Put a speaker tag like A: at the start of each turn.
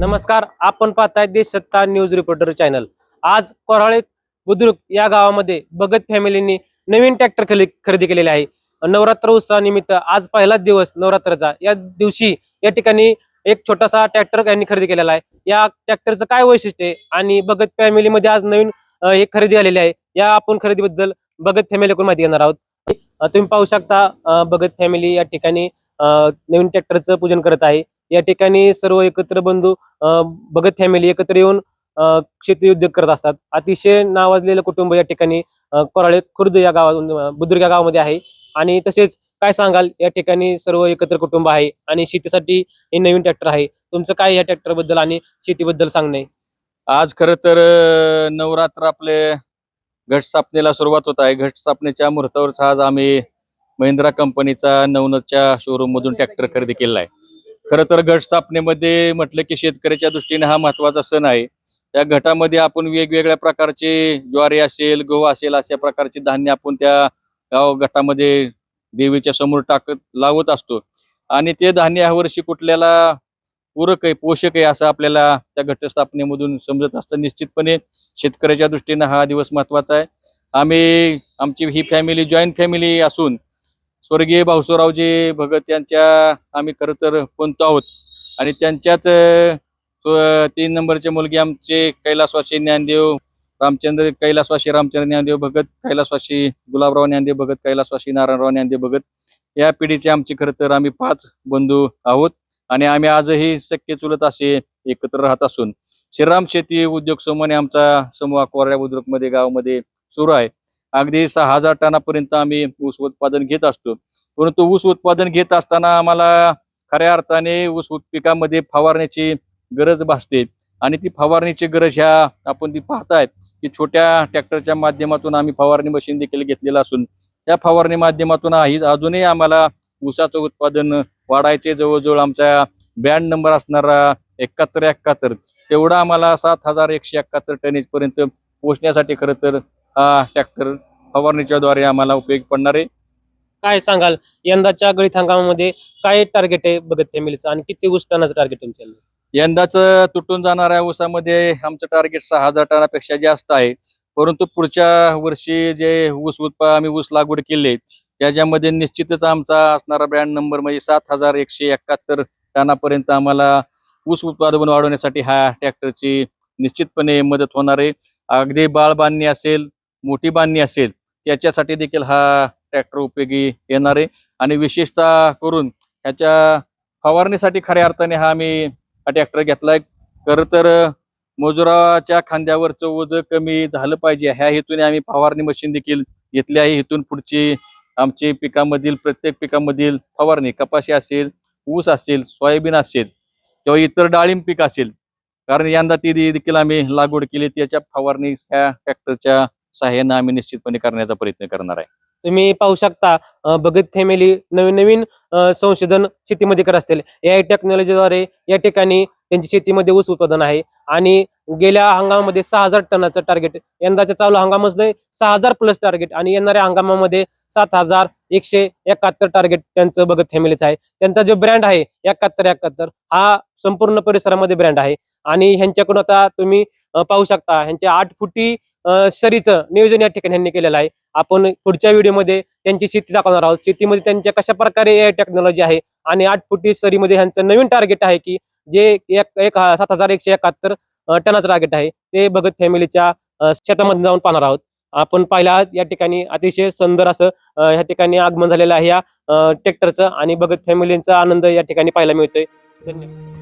A: नमस्कार आपण पाहताय देशसत्ता न्यूज रिपोर्टर चॅनल. आज कोराळे बुद्रुक या गावामध्ये भगत फॅमिलीनी नवीन ट्रॅक्टर खरेदी खरेदी केलेले आहे. नवरात्र उत्सवानिमित्त आज पहिलाच दिवस नवरात्राचा. या दिवशी या ठिकाणी एक छोटासा ट्रॅक्टर यांनी खरेदी केलेला आहे. या ट्रॅक्टरचं काय वैशिष्ट्य आहे? आणि भगत फॅमिलीमध्ये आज नवीन एक खरेदी आलेली आहे. या आपण खरेदीबद्दल भगत फॅमिलीकडून माहिती घेणार आहोत? तुम्ही पाहू शकता भगत फॅमिली या ठिकाणी नवीन ट्रॅक्टरचं पूजन करत आहे. या ठिकाणी सर्व एकत्र बंधू भगत फॅमिली एकत्र येऊन शेती उद्योग करत असतात. अतिशय नावाजलेलं कुटुंब या ठिकाणी कोराळे खुर्द या गावातून बुद्रुक या गावामध्ये आहे. आणि तसेच काय सांगाल? या ठिकाणी सर्व एकत्र कुटुंब आहे आणि शेतीसाठी हे नवीन ट्रॅक्टर आहे. तुमचं काय या ट्रॅक्टरबद्दल आणि शेतीबद्दल सांगणे?
B: आज खर तर नवरात्र आपले घट स्थापनेला सुरुवात होत आहे. घट स्थापनेच्या मुहूर्तावरच आज आम्ही महिंद्रा कंपनीचा नवनदच्या शोरूम मधून ट्रॅक्टर खरेदी केलेला आहे. खरं तर गट स्थापनेमध्ये म्हटलं की शेतकऱ्याच्या दृष्टीने हा महत्त्वाचा सण आहे. त्या गटामध्ये आपण वेगवेगळ्या प्रकारचे ज्वारी असेल गहू असेल अशा प्रकारचे धान्य आपण त्या गाव गटामध्ये देवीच्या समोर टाकत लावत असतो. आणि ते धान्य यावर्षी वर्षी कुठल्याला पूरक आहे पोषक आहे असं आपल्याला त्या घटस्थापनेमधून समजत असतं. निश्चितपणे शेतकऱ्याच्या दृष्टीनं हा दिवस महत्त्वाचा आहे. आम्ही आमची ही फॅमिली जॉईंट फॅमिली असून स्वर्गीय भाऊसरावजी भगत यांच्या आम्ही खरं तर कोणतो आहोत. आणि त्यांच्याच तीन नंबरचे मुलगे आमचे कैलासवासी ज्ञानदेव रामचंद्र कैलासवासी रामचंद्र ज्ञानदेव भगत कैलासवासी गुलाबराव ज्ञानदेव भगत कैलासवासी नारायणराव ज्ञानदेव भगत. या पिढीचे आमचे खरं तर आम्ही पाच बंधू आहोत. आणि आम्ही आजही शक्य चुलत असे एकत्र राहत असून श्रीराम शेती उद्योग समूहाने आमचा समूह कोऱ्या बुद्रुकमध्ये गावामध्ये सुरू आहे. अगदी सहा हजार टनापर्यंत आम्ही ऊस उत्पादन घेत असतो. परंतु ऊस उत्पादन घेत असताना आम्हाला खऱ्या अर्थाने ऊस पिकामध्ये फवारण्याची गरज भासते. आणि ती फवारणीची गरज ह्या आपण ती पाहताय की छोट्या ट्रॅक्टरच्या माध्यमातून आम्ही फवारणी मशीन देखील घेतलेलं असून त्या फवारणी माध्यमातून अजूनही आम्हाला ऊसाचं उत्पादन वाढायचे जवळजवळ आमचा बँड नंबर असणारा एकाहत्तर एकाहत्तर तेवढा आम्हाला सात हजार एकशे एकाहत्तर टनेज पर्यंत पोहोचण्यासाठी खरं तर हा ट्रॅक्टर फवारणीच्या द्वारे आम्हाला उपयोग पडणार आहे.
A: काय सांगाल? यंदाच्या गळीत हंगामामध्ये काय टार्गेट आहे भगत फॅमिलीचं आणि किती ऊस टनाचं टार्गेट तुमच्या
B: यंदाच तुटून जाणाऱ्या ऊसामध्ये आमचं टार्गेट सहा हजार टनापेक्षा जास्त आहे. परंतु पुढच्या वर्षी जे ऊस उत्पा आम्ही ऊस लागवड केले त्याच्यामध्ये निश्चितच आमचा असणारा ब्रँड नंबर म्हणजे सात हजार एकशे एकाहत्तर टनापर्यंत आम्हाला ऊस उत्पादन वाढवण्यासाठी हा ट्रॅक्टरची निश्चितपणे मदत होणार आहे. अगदी बाळ बांधणी असेल मोठी बांधणी असेल त्याच्यासाठी देखील हा ट्रॅक्टर उपयोगी येणार आहे. आणि विशेषतः करून ह्याच्या फवारणीसाठी खऱ्या अर्थाने हा आम्ही हा ट्रॅक्टर घेतलाय. खरं तर मजुराच्या खांद्यावरचं ओझं कमी झालं पाहिजे. ह्या हेतूने आम्ही फवारणी मशीन देखील घेतली आहे. इथून पुढची आमची पिकामधील प्रत्येक पिकामधील फवारणी कपाशी असेल ऊस असेल सोयाबीन असेल किंवा इतर डाळिंब पीक असेल. कारण यंदा ती देखील आम्ही लागवड केली. त्याच्या फवारणी ह्या ट्रॅक्टरच्या सहाय्यानं आम्ही निश्चितपणे करण्याचा प्रयत्न करणार आहे.
A: तुम्ही पाहू शकता भगत फॅमिली नवीन नवीन संशोधन शेतीमध्ये करत असतील. या टेक्नॉलॉजीद्वारे या ठिकाणी त्यांची शेतीमध्ये ऊस उत्पादन आहे. आणि गेल्या हंगामामध्ये सहा हजार टनाचं टार्गेट यंदाच्या चालू हंगामामध्ये सहा हजार प्लस टार्गेट आणि येणाऱ्या हंगामामध्ये सात हजार एकशे एकाहत्तर टार्गेट त्यांचं भगत फॅमिलीचं आहे. त्यांचा जो ब्रँड आहे एकाहत्तर एकाहत्तर हा संपूर्ण परिसरामध्ये ब्रँड आहे. आणि ह्यांच्याकडून आता तुम्ही पाहू शकता ह्यांच्या आठ फुटी शरीचं सरीचं नियोजन या ठिकाणी ह्यांनी केलेलं आहे. आपण पुढच्या व्हिडिओमध्ये त्यांची शेती दाखवणार आहोत. शेतीमध्ये त्यांच्या कशा प्रकारे ए टेक्नॉलॉजी आहे आणि आठ फुटी सरीमध्ये ह्यांचं नवीन टार्गेट आहे की जे एक एक सात हजार एकशे एकाहत्तर टनाचं टार्गेट आहे. ते भगत फॅमिलीच्या शेतामध्ये जाऊन पाहणार आहोत. आपण पाहिला आहात या ठिकाणी अतिशय सुंदर असं या ठिकाणी आगमन झालेलं आहे या ट्रॅक्टरचं आणि भगत फॅमिलीचा आनंद या ठिकाणी पाहायला मिळतोय. धन्यवाद.